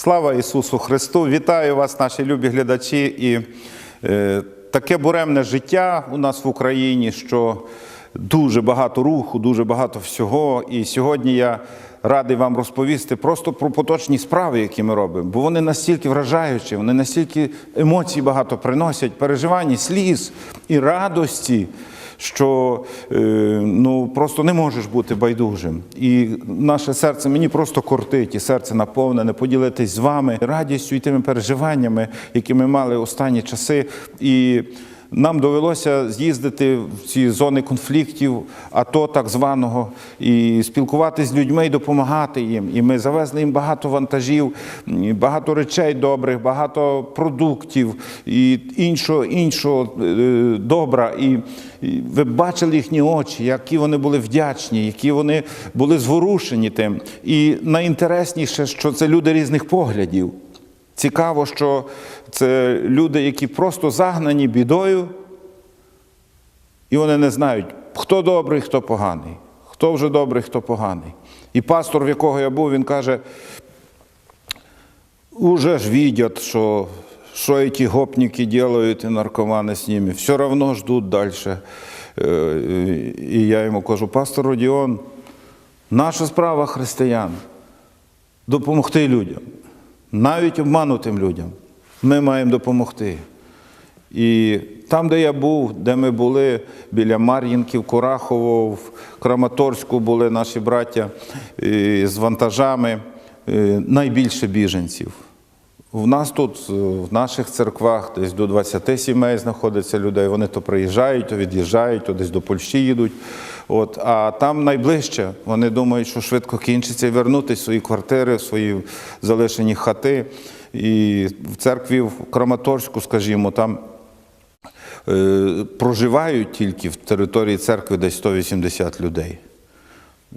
Слава Ісусу Христу! Вітаю вас, наші любі глядачі. І е, таке буремне життя у нас в Україні, що дуже багато руху, дуже багато всього. І сьогодні я радий вам розповісти просто про поточні справи, які ми робимо. Бо вони настільки вражаючі, вони настільки емоцій багато приносять, переживань, сліз і радості що е, ну, просто не можеш бути байдужим. І наше серце мені просто кортить, і серце наповнене поділитись з вами радістю і тими переживаннями, які ми мали останні часи. І нам довелося з'їздити в ці зони конфліктів, АТО так званого, і спілкуватися з людьми і допомагати їм. І ми завезли їм багато вантажів, багато речей добрих, багато продуктів і іншого, іншого е, добра. І, ви бачили їхні очі, які вони були вдячні, які вони були зворушені тим. І найінтересніше, що це люди різних поглядів. Цікаво, що це люди, які просто загнані бідою, і вони не знають, хто добрий, хто поганий, хто вже добрий, хто поганий. І пастор, в якого я був, він каже: уже ж видят, що, що эти гопники делают, и наркоманы с ними, все равно ждут дальше. Е, І я йому кажу, пастор Родіон, наша справа християн допомогти людям, навіть обманутим людям. Ми маємо допомогти. І там, де я був, де ми були, біля Мар'їнків, Курахово, в Краматорську були наші браття е, з вантажами, е, найбільше біженців. В нас тут, е, в наших церквах, десь до 20 сімей знаходиться людей. Вони то приїжджають, то від'їжджають, то десь до Польщі їдуть. От, а там найближче вони думають, що швидко кінчиться і вернутися в свої квартири, в свої залишені хати. І в церкві в Краматорську, скажімо, там е, проживають тільки в території церкви десь 180 людей.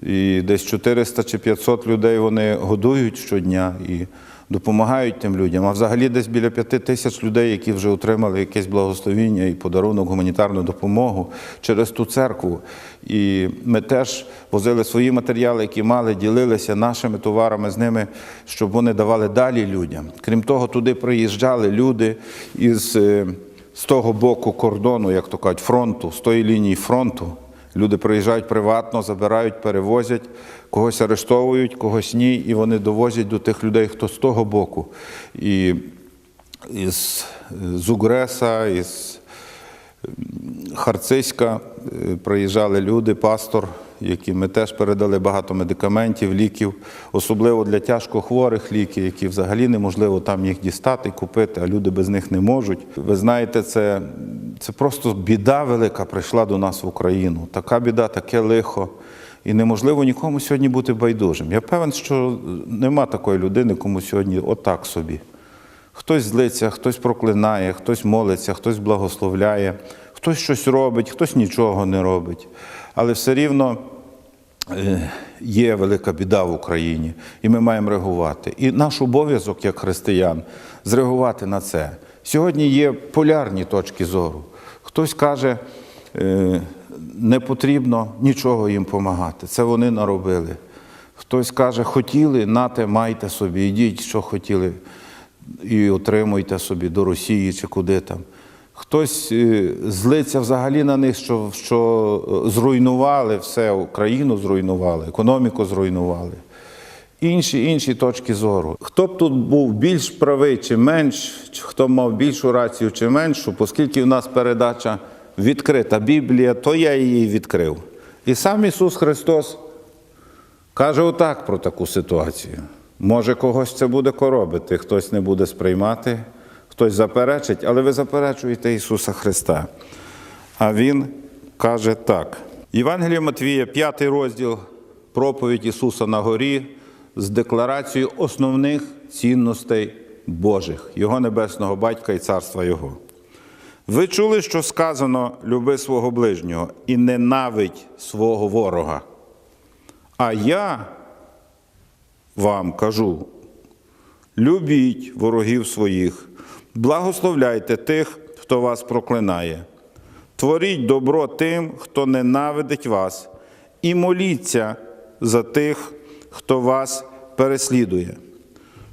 І десь 400 чи 500 людей вони годують щодня і допомагають тим людям. А взагалі десь біля 5 тисяч людей, які вже отримали якесь благословіння і подарунок, гуманітарну допомогу через ту церкву. І ми теж возили свої матеріали, які мали, ділилися нашими товарами з ними, щоб вони давали далі людям. Крім того, туди приїжджали люди із е, з того боку кордону, як то кажуть, фронту, з тої лінії фронту. Люди приїжджають приватно, забирають, перевозять, когось арештовують, когось ні, і вони довозять до тих людей, хто з того боку. І із Зугреса, із Харциська е, приїжджали люди, пастор, яким ми теж передали багато медикаментів, ліків, особливо для тяжкохворих ліки, які взагалі неможливо там їх дістати, купити, а люди без них не можуть. Ви знаєте, це, це просто біда велика прийшла до нас в Україну. Така біда, таке лихо. І неможливо нікому сьогодні бути байдужим. Я певен, що нема такої людини, кому сьогодні отак собі. Хтось злиться, хтось проклинає, хтось молиться, хтось благословляє, хтось щось робить, хтось нічого не робить. Але все рівно є велика біда в Україні, і ми маємо реагувати. І наш обов'язок як християн зреагувати на це. Сьогодні є полярні точки зору. Хтось каже, е, не потрібно нічого їм допомагати. Це вони наробили. Хтось каже, хотіли, нате, майте собі, йдіть, що хотіли і отримуйте собі до Росії чи куди там. Хтось е, злиться взагалі на них, що, що зруйнували все, Україну зруйнували, економіку зруйнували. Інші інші точки зору. Хто б тут був більш правий чи менш, хто мав більшу рацію чи меншу, оскільки в нас передача відкрита Біблія, то я її відкрив. І сам Ісус Христос каже отак про таку ситуацію. Може, когось це буде коробити, хтось не буде сприймати, хтось заперечить, але ви заперечуєте Ісуса Христа. А Він каже так. Євангелія Матвія, 5 розділ, проповідь Ісуса на горі з декларацією основних цінностей Божих, Його небесного Батька і Царства Його. Ви чули, що сказано люби свого ближнього і ненавидь свого ворога. А я вам кажу: любіть ворогів своїх, благословляйте тих, хто вас проклинає, творіть добро тим, хто ненавидить вас, і моліться за тих, хто вас переслідує,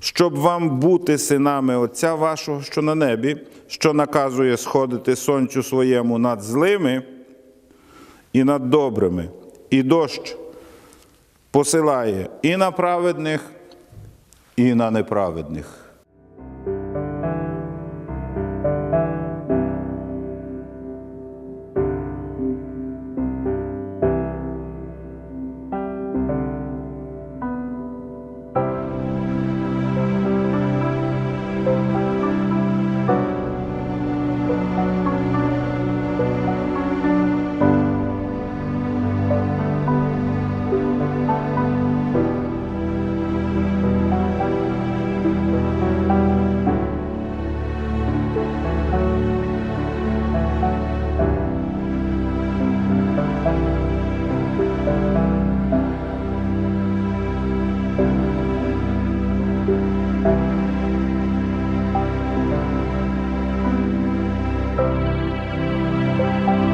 щоб вам бути синами Отця вашого, що на небі, що наказує сходити сонцю своєму над злими і над добрими, і дощ посилає і на праведних, і на неправедних. Thank you.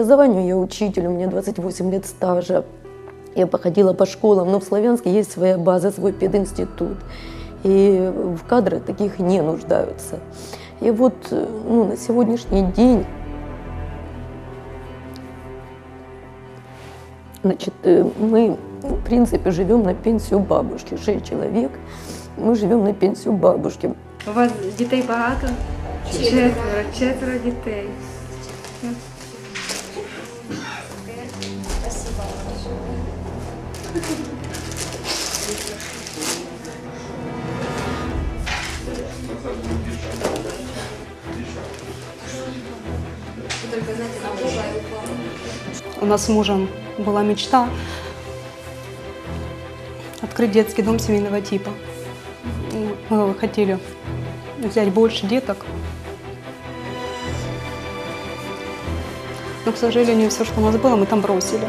Образованию я учитель, у меня 28 лет стажа. Я походила по школам, но в Славянске есть своя база, свой пединститут. И в кадры таких не нуждаются. И вот ну, на сегодняшний день значит, э, мы, в принципе, живем на пенсию бабушки. Шесть человек. Мы живем на пенсию бабушки. У вас дітей багато? Четверо, четверо дітей. У нас с мужем была мечта открыть детский дом семейного типа. Мы хотели взять больше деток. Но, к сожалению, все, что у нас было, мы там бросили.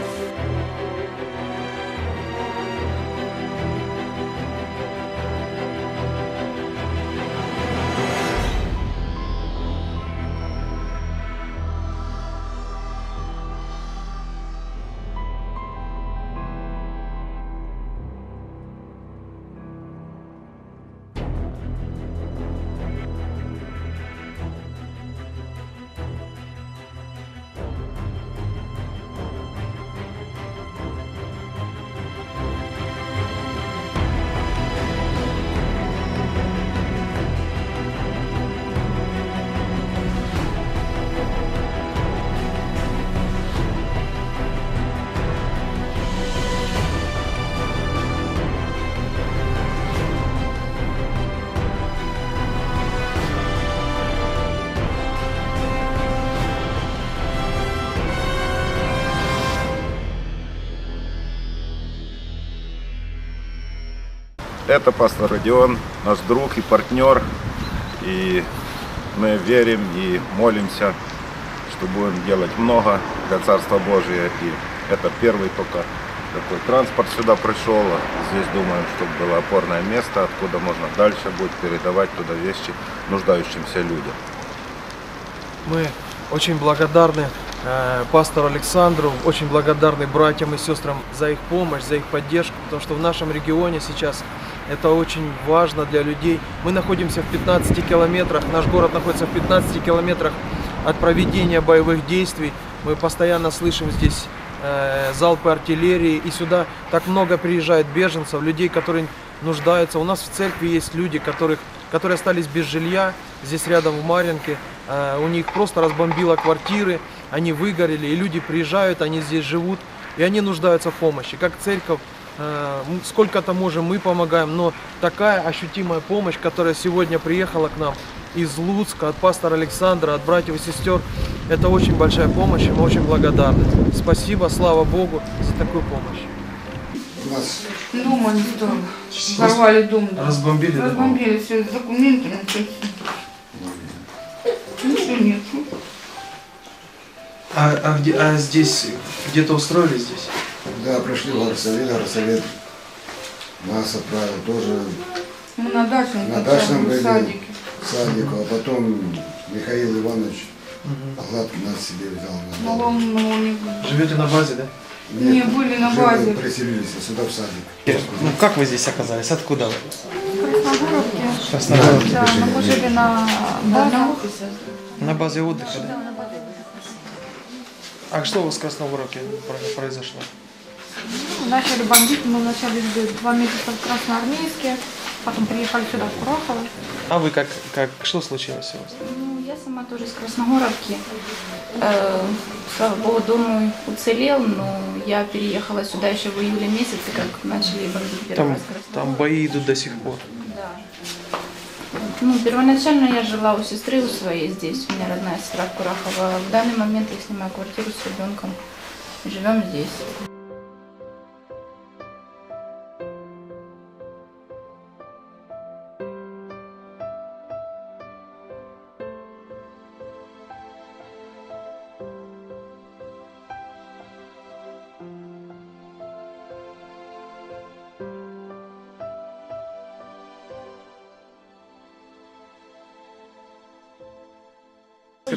Это пастор Родион, наш друг и партнер. И мы верим и молимся, что будем делать много для Царства Божия. И это первый только такой транспорт сюда пришел. Здесь думаем, чтобы было опорное место, откуда можно дальше будет передавать туда вещи нуждающимся людям. Мы очень благодарны э, пастору Александру, очень благодарны братьям и сестрам за их помощь, за их поддержку, потому что в нашем регионе сейчас это очень важно для людей. Мы находимся в 15 километрах, наш город находится в 15 километрах от проведения боевых действий. Мы постоянно слышим здесь э, залпы артиллерии, и сюда так много приезжает беженцев, людей, которые нуждаются. У нас в церкви есть люди, которых, которые остались без жилья, здесь рядом в Маринке. Э, у них просто разбомбило квартиры, они выгорели, и люди приезжают, они здесь живут, и они нуждаются в помощи. Как церковь, сколько-то можем, мы помогаем, но такая ощутимая помощь, которая сегодня приехала к нам из Луцка, от пастора Александра, от братьев и сестер, это очень большая помощь, и мы очень благодарны. Спасибо, слава Богу за такую помощь. Дом они здорово. Взорвали дом. да. Разбомбили дом. Разбомбили все документы. ничего. Ничего нет. А, а, где, а здесь, где-то устроили здесь? Да, пришли в горсовет, горсовет нас отправил тоже Мы на дачном, на дачном бы в были садике. садику, а потом Михаил Иванович гладко нас себе взял на Мало дом. много не. Живете на базе, да? Не, были на базе. Приселились сюда в садик. Ну как вы здесь оказались? Откуда вы? Красногоровке. Красногорск. Да, но мы жили на базе. На базе отдыха, да? А что у вас в Красногоровке про- произошло? Начали бомбить, мы вначале были два месяца в Красноармейске, потом приехали сюда, в Курахово. А вы как, как, что случилось у вас? Ну, я сама тоже из Красногоровки. Э, слава богу, дом уцелел, но я переехала сюда еще в июле месяце, как начали бомбить первый Там, раз там бои идут до сих пор. Да. Ну, первоначально я жила у сестры у своей здесь, у меня родная сестра в Курахово. В данный момент я снимаю квартиру с ребенком. Живем здесь.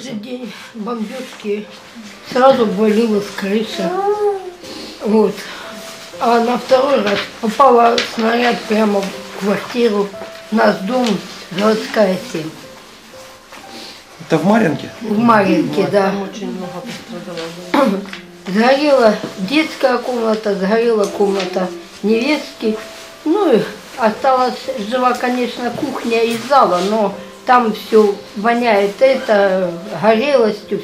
Же день бомбежки сразу обвалилась крыша. Вот. А на второй раз попала снаряд прямо в квартиру. У нас дом городская 7. Это в Маринке? В Маринке, да. Сгорела детская комната, сгорела комната невестки. Ну и осталась жива, конечно, кухня и зала, но там все воняет это горелостью.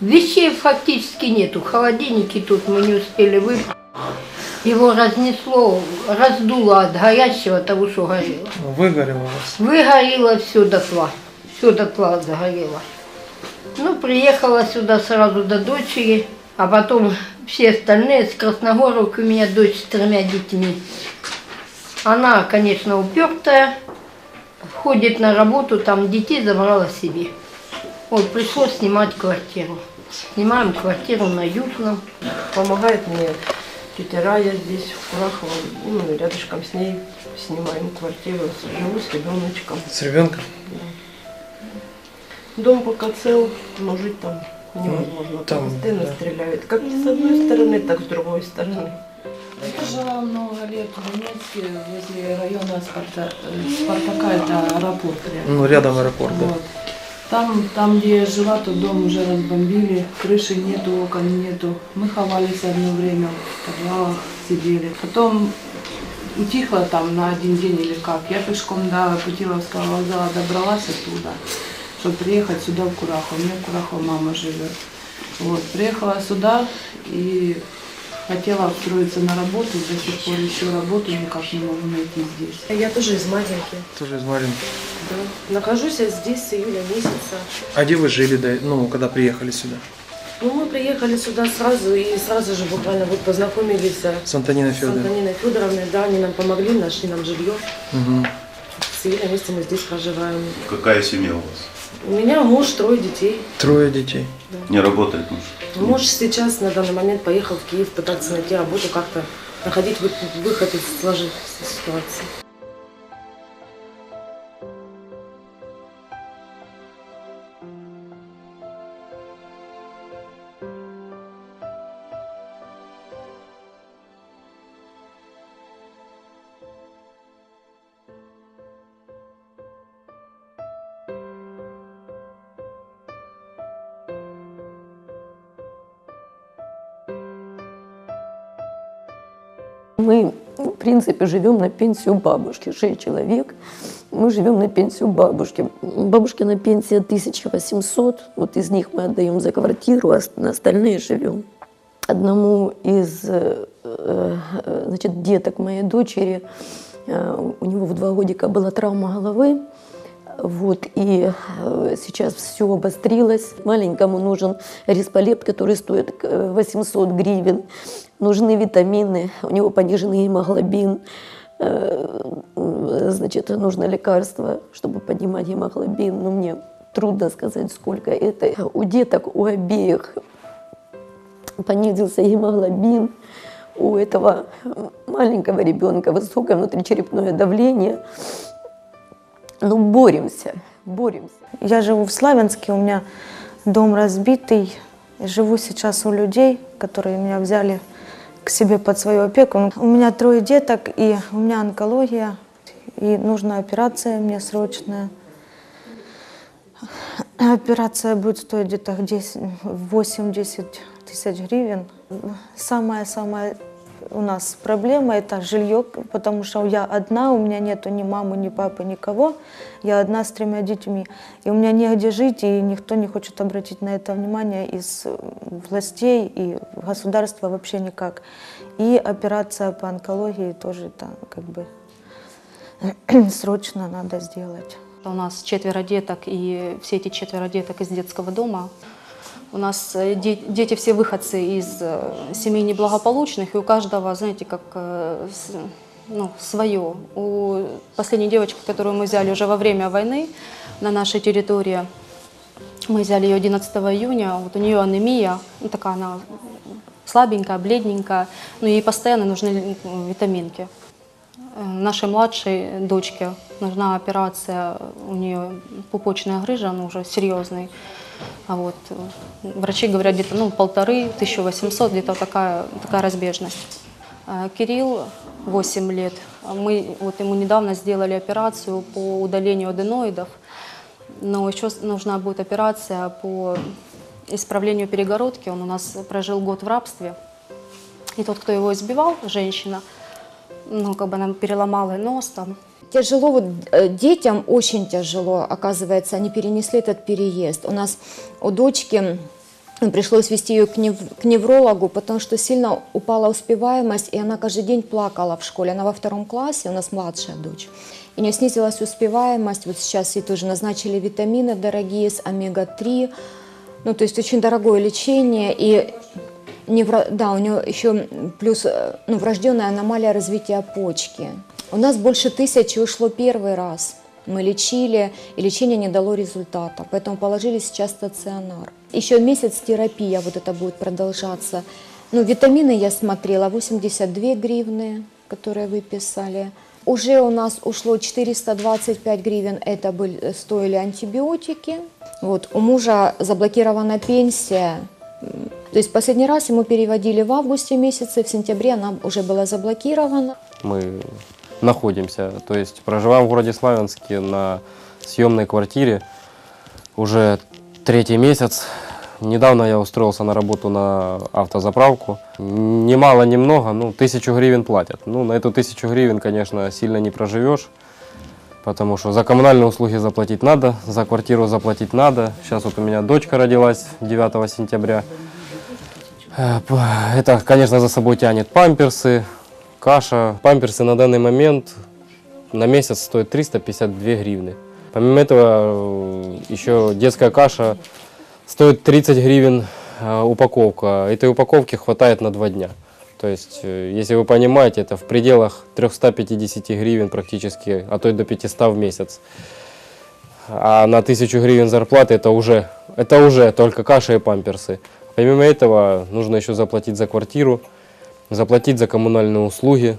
Вещей фактически нету. Холодильники тут мы не успели выпить. Его разнесло, раздуло от горящего того, что горело. Выгорело у вас. Выгорело все дотла. Все дотла загорело. Ну, приехала сюда сразу до дочери, а потом все остальные с Красногоровки у меня дочь с тремя детьми. Она, конечно, упертая, ходит на работу, там детей забрала себе. Вот пришлось снимать квартиру. Снимаем квартиру на Южном. Помогает мне тетя Рая здесь, в Курахово. И мы рядышком с ней снимаем квартиру, живу с ребеночком. С ребенком? Дом пока цел, но жить там невозможно. там, Постоянно да. стреляют. Как с одной стороны, так с другой стороны. Жила много лет в Донецке, возле района Спарта... э, Спартака, это аэропорт рядом. Ну, рядом аэропорт, да. Вот. Там, там, где я жила, тот дом уже разбомбили, крыши нету, окон нету. Мы ховались одно время, в подвалах сидели. Потом утихло там на один день или как. Я пешком до Путиловского вокзала добралась оттуда, чтобы приехать сюда в Курахово. У меня в Курахово мама живет. Вот, приехала сюда и хотела устроиться на работу, до сих пор еще работу никак не могу найти здесь. Я тоже из Маринки. Тоже из Маринки. Да. Нахожусь я здесь с июля месяца. А где вы жили, до, ну, когда приехали сюда? Ну, мы приехали сюда сразу и сразу же буквально вот познакомились э, С Антониной с Федоровной. Антониной Федоровной. Да, они нам помогли, нашли нам жилье. Мгм. С Ильей вместе мы здесь проживаем. Какая семья у вас? У меня муж, трое детей. Трое детей. Не работает муж? Муж сейчас на данный момент поехал в Киев пытаться найти работу, как-то находить вы- выход из сложившейся ситуации. принципе, живем на пенсию бабушки, шесть человек. Мы живем на пенсию бабушки. Бабушкина пенсия 1800, вот из них мы отдаем за квартиру, а на остальные живем. Одному из э, э, значит, деток моей дочери, э, у него в два годика была травма головы, вот, и э, сейчас все обострилось. Маленькому нужен рисполеп, который стоит э, 800 гривен. Нужны витамины, у него пониженный гемоглобин. Э, э, Значит, нужно лекарство, чтобы поднимать гемоглобин. Но мне трудно сказать, сколько это. У деток, у обеих понизился гемоглобин. У этого маленького ребенка высокое внутричерепное давление. Ну, боремся, боремся. Я живу в Славянске, у меня дом разбитый. Живу сейчас у людей, которые меня взяли к себе под свою опеку. У меня трое деток, и у меня онкология, и нужна операция мне срочная. Операция будет стоить где-то 10 8-10 тысяч гривен. Самая-самая у нас проблема – это жилье, потому что я одна, у меня нету ни мамы, ни папы, никого. Я одна с тремя детьми. И у меня негде жить, и никто не хочет обратить на это внимание из э, властей и государства вообще никак. И операция по онкологии тоже это как бы срочно надо сделать. У нас четверо деток, и все эти четверо деток из детского дома. У нас э, де- дети все выходцы из э, семей неблагополучных, и у каждого, знаете, как э, с- ну, свое. У последней девочки, которую мы взяли уже во время войны на нашей территории, мы взяли ее 11 июня, вот у нее анемия, ну, такая она слабенькая, бледненькая, но ей постоянно нужны м, витаминки. Нашей младшей дочке нужна операция, у нее пупочная грыжа, она уже серьезный. А вот э, врачи говорят где-то ну, полторы, 1800, где-то такая, такая разбежность. А Кирилл 8 лет. Мы вот ему недавно сделали операцию по удалению аденоидов, но еще нужна будет операция по исправлению перегородки. Он у нас прожил год в рабстве. И тот, кто его избивал, женщина, ну, как бы она переломала нос там, Тяжело, вот э, детям очень тяжело, оказывается, они перенесли этот переезд. У нас у дочки м, пришлось вести ее к, нев- к неврологу, потому что сильно упала успеваемость, и она каждый день плакала в школе. Она во втором классе, у нас младшая дочь. У нее снизилась успеваемость, вот сейчас ей тоже назначили витамины дорогие с омега-3, ну, то есть очень дорогое лечение, и невро- да, у нее еще плюс э, ну, врожденная аномалия развития почки. У нас больше тысячи ушло первый раз. Мы лечили, и лечение не дало результата, поэтому положили сейчас стационар. Еще месяц терапия вот это будет продолжаться. Ну, витамины я смотрела, 82 гривны, которые выписали. Уже у нас ушло 425 гривен, это были, стоили антибиотики. Вот, у мужа заблокирована пенсия, то есть последний раз ему переводили в августе месяце, в сентябре она уже была заблокирована. Мы находимся, то есть проживаем в городе Славянске на съемной квартире уже третий месяц. Недавно я устроился на работу на автозаправку. Ни мало, ни много, ну, тысячу гривен платят. Ну, на эту тысячу гривен, конечно, сильно не проживешь, Потому что за коммунальные услуги заплатить надо, за квартиру заплатить надо. Сейчас вот у меня дочка родилась 9 сентября. Э, Это, конечно, за собой тянет памперсы, каша. Памперсы на данный момент на месяц стоят 352 гривны. Помимо этого, э, еще детская каша стоит 30 гривен э, упаковка. Этой упаковки хватает на два дня. То есть, э, если вы понимаете, это в пределах 350 гривен практически, а то и до 500 в месяц. А на 1000 гривен зарплаты это уже, это уже только каша и памперсы. Помимо этого, нужно еще заплатить за квартиру, заплатить за коммунальные услуги.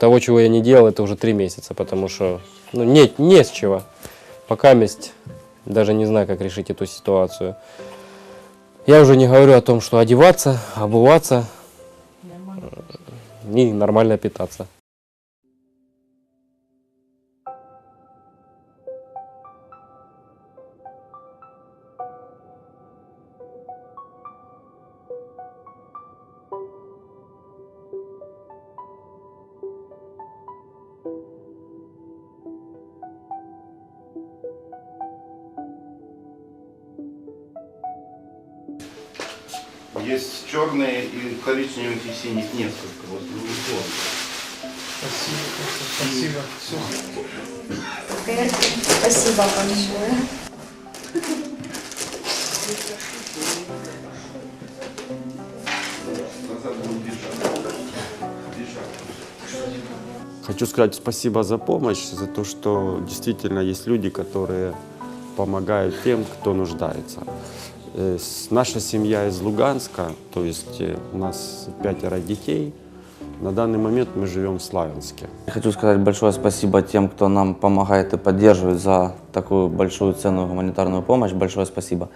Того, чего я не делал, это уже три месяца, потому что ну, не, не с чего. Пока месть, даже не знаю, как решить эту ситуацию. Я уже не говорю о том, что одеваться, обуваться и нормально питаться. Коричневых и синих несколько. Вот, Спасибо, спасибо. Спасибо большое. Хочу сказать спасибо за помощь, за то, что действительно есть люди, которые помогают тем, кто нуждается. Э, с- Наша семья из Луганска, то есть э, у нас пятеро детей. На данный момент мы живем в Славянске. Хочу сказать большое спасибо тем, кто нам помогает и поддерживает за такую большую ценную гуманитарную помощь. Большое спасибо.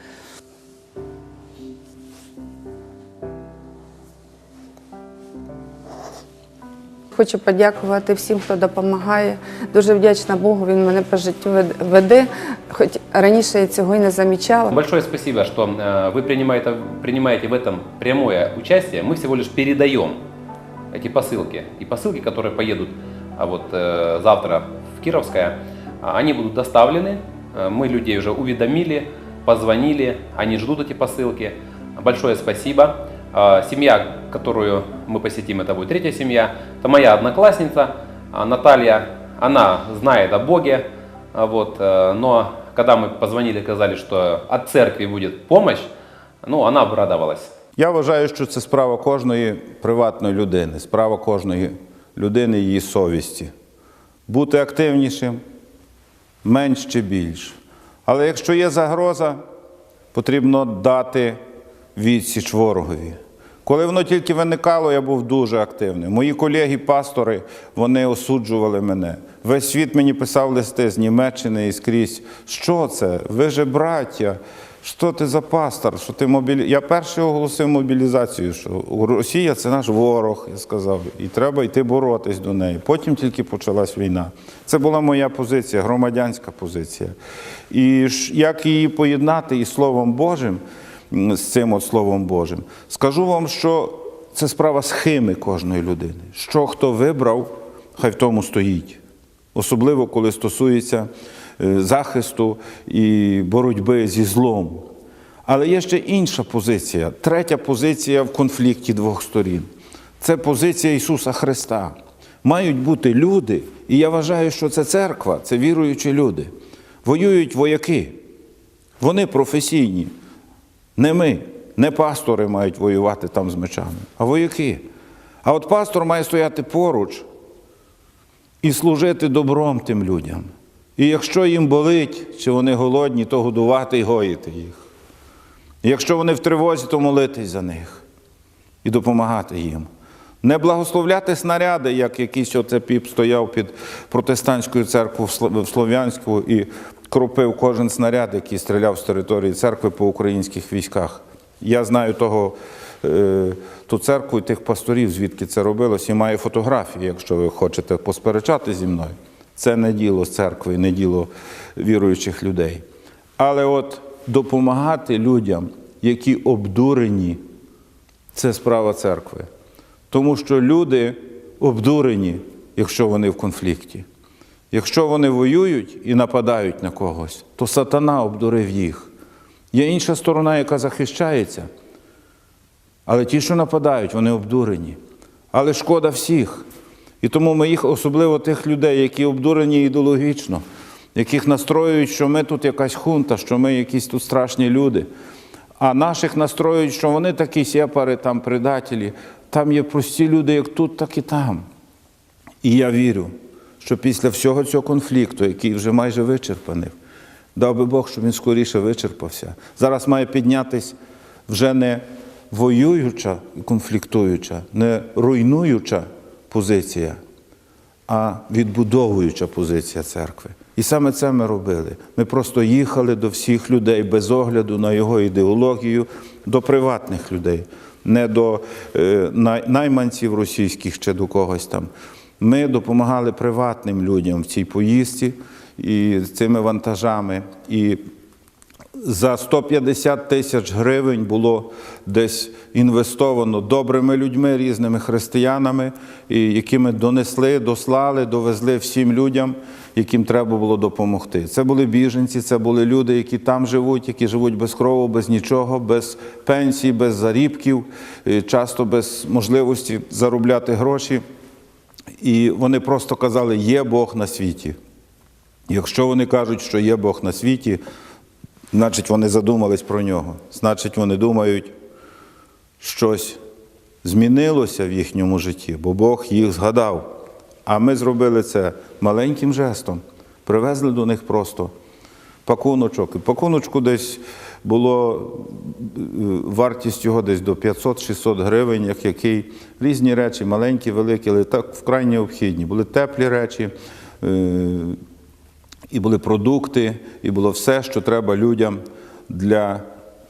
Хочу подякувати всім, хто допомагає. Дуже вдячна Богу, він мене по життю вед- веде, хоч раніше я цього й не замічала. Большое спасибо, что э, вы принимаете, принимаете в этом прямое участие. Мы всего лишь передаем эти посылки. И посылки, которые поедут а вот, э, завтра в Кировское, а, они будут доставлены. Э, Мы людей уже уведомили, позвонили, они ждут эти посылки. Большое спасибо. А, Семья, которую мы посетим, это будет третья семья. Это моя одноклассница а, Наталья. Она знает о Боге, а, вот, э, но когда мы позвонили и сказали, что от церкви будет помощь, ну, она обрадовалась. Я вважаю, що це справа кожної приватної людини, справа кожної людини її совісті. Бути активнішим, менш чи більш. Але якщо є загроза, потрібно дати відсіч ворогові. Коли воно тільки виникало, я був дуже активним. Мої колеги-пастори вони осуджували мене. Весь світ мені писав листи з Німеччини і скрізь. Що це? Ви же браття. Що ти за пастор? Що ти мобілі... Я перший оголосив мобілізацію, що Росія це наш ворог, я сказав, і треба йти боротись до неї. Потім тільки почалась війна. Це була моя позиція, громадянська позиція. І як її поєднати із Словом Божим, з цим от Словом Божим, скажу вам, що це справа схеми кожної людини. Що хто вибрав, хай в тому стоїть. Особливо, коли стосується е, захисту і боротьби зі злом. Але є ще інша позиція, третя позиція в конфлікті двох сторін. Це позиція Ісуса Христа. Мають бути люди, і я вважаю, що це церква, це віруючі люди. Воюють вояки. Вони професійні. Не ми, не пастори мають воювати там з мечами, а вояки. А от пастор має стояти поруч і служити добром тим людям. І якщо їм болить, чи вони голодні, то годувати і гоїти їх. І якщо вони в тривозі, то молитись за них і допомагати їм. Не благословляти снаряди, як якийсь оце піп стояв під протестантською церквою в Слов'янську і кропив кожен снаряд, який стріляв з території церкви по українських військах. Я знаю того, е, ту церкву і тих пасторів, звідки це робилось, і маю фотографії, якщо ви хочете посперечати зі мною. Це не діло церкви, не діло віруючих людей. Але от допомагати людям, які обдурені, це справа церкви. Тому що люди обдурені, якщо вони в конфлікті. Якщо вони воюють і нападають на когось, то сатана обдурив їх. Є інша сторона, яка захищається. Але ті, що нападають, вони обдурені. Але шкода всіх. І тому ми їх, особливо тих людей, які обдурені ідеологічно, яких настроюють, що ми тут якась хунта, що ми якісь тут страшні люди. А наших настроюють, що вони такі сепари, там предателі. Там є прості люди, як тут, так і там. І я вірю, що після всього цього конфлікту, який вже майже вичерпаний, дав би Бог, щоб він скоріше вичерпався. Зараз має піднятись вже не воююча і конфліктуюча, не руйнуюча позиція, а відбудовуюча позиція церкви. І саме це ми робили. Ми просто їхали до всіх людей без огляду на його ідеологію, до приватних людей, не до е, най- найманців російських чи до когось там. Ми допомагали приватним людям в цій поїздці і цими вантажами. І за 150 тисяч гривень було десь інвестовано добрими людьми, різними християнами, і якими донесли, дослали, довезли всім людям, яким треба було допомогти. Це були біженці, це були люди, які там живуть, які живуть без крову, без нічого, без пенсій, без зарібків, часто без можливості заробляти гроші. І вони просто казали, є Бог на світі. Якщо вони кажуть, що є Бог на світі, значить вони задумались про нього. Значить, вони думають, щось змінилося в їхньому житті, бо Бог їх згадав. А ми зробили це маленьким жестом, привезли до них просто пакуночок. І пакуночку десь було е, вартість його десь до 500-600 гривень, як який. Різні речі, маленькі, великі, але так вкрай необхідні. Були теплі речі, е, і були продукти, і було все, що треба людям для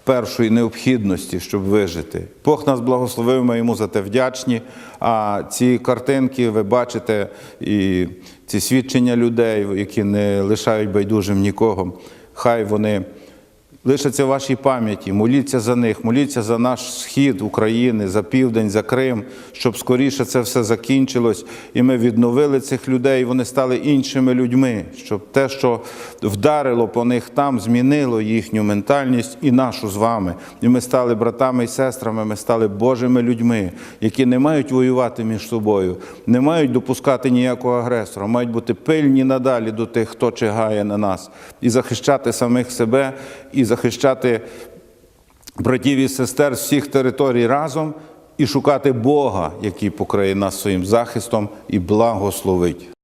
першої необхідності, щоб вижити. Бог нас благословив, ми йому за те вдячні. А ці картинки ви бачите, і ці свідчення людей, які не лишають байдужим нікого, хай вони лишаться в вашій пам'яті. Моліться за них, моліться за наш схід України, за південь, за Крим, щоб скоріше це все закінчилось, і ми відновили цих людей, вони стали іншими людьми, щоб те, що вдарило по них там, змінило їхню ментальність і нашу з вами. І ми стали братами і сестрами, ми стали Божими людьми, які не мають воювати між собою, не мають допускати ніякого агресора, мають бути пильні надалі до тих, хто чигає на нас, і захищати самих себе, і захищати братів і сестер з всіх територій разом, і шукати Бога, який покриє нас своїм захистом і благословить.